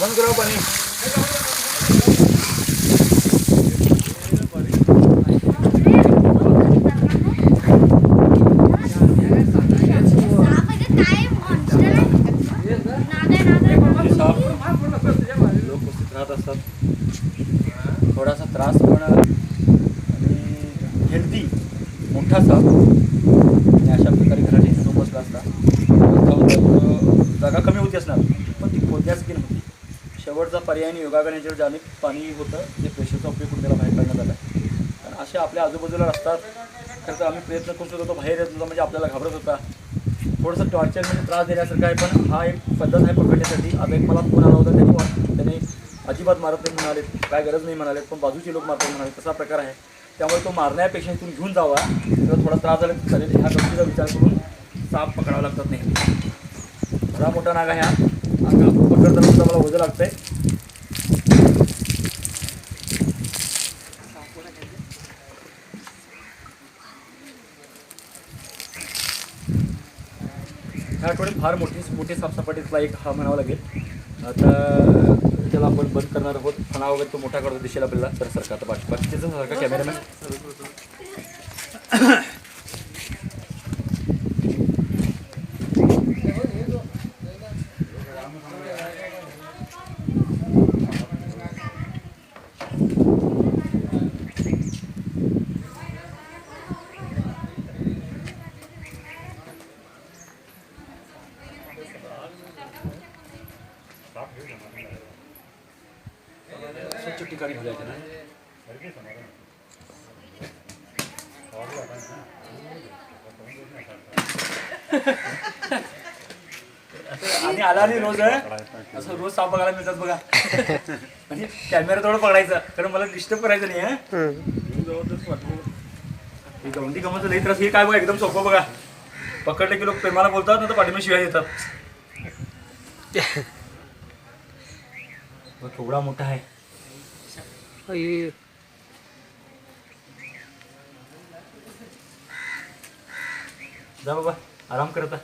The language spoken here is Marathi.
बंद करा पाणी लोक राहत असतात. थोडासा त्रास पण आणि हेल्दी मोठा साप आणि अशा प्रकारे घरात येऊन बसला असता. जागा कमी होती असणार पण ती खोदण्याच गेली होती शेवटचा पर्याय आणि योगा करण्याच्या अनेक पाणी होतं जे प्रेशरचा उपयोग करून त्याला बाहेर काढण्यात आला. कारण असे आपल्या आजूबाजूला असतात खरं तर आम्ही प्रयत्न करू शकतो तो बाहेर येत होता म्हणजे आपल्याला घाबरत होता. थोडंसं टॉर्चर म्हणजे त्रास देण्यासारखं आहे पण हा एक पद्धत आहे पकडण्यासाठी. आता एक मला फोन आला होता त्याने त्याने अजिबात मारत नाही म्हणाले काय गरज नाही म्हणाले पण बाजूचे लोक मारतात म्हणाले तसा प्रकार आहे. त्यामुळे तो मारण्यापेक्षा इथून घेऊन जावा किंवा थोडा त्रास झाला चालेल ह्या गोष्टीचा विचार करून साप पकडावा लागतात नाही बरा मोठा नाग आहे हा पकडताना सुद्धा मला वजं लागतं आहे ह्या आठवड्यात फार मोठी मोठी साफसफाईतला एक हा म्हणावा लागेल. आता त्याला आपण बंद करणार आहोत फणा वगैरे तो मोठा करतो दिसेल आपल्याला तर सरकार आता बाकी बाकीचं सारखा कॅमेरामॅन स्वच्छ ठिकाणी घालायचं ना? आणि आला नाही रोज? असं रोज साप बघायला मिळतात बघा. आणि कॅमेरा थोडं पकडायचा कारण मला डिस्टर्ब करायचं नाही हं? ही. गवंडी गमत लई त्रास हे काय बघा एकदम सोपं बघा. पकडले की लोक प्रेमाला बोलतात ना तर पाठीमा शिवाय देतात. बघ, केवढा मोठा आहे. जा बाबा आराम करता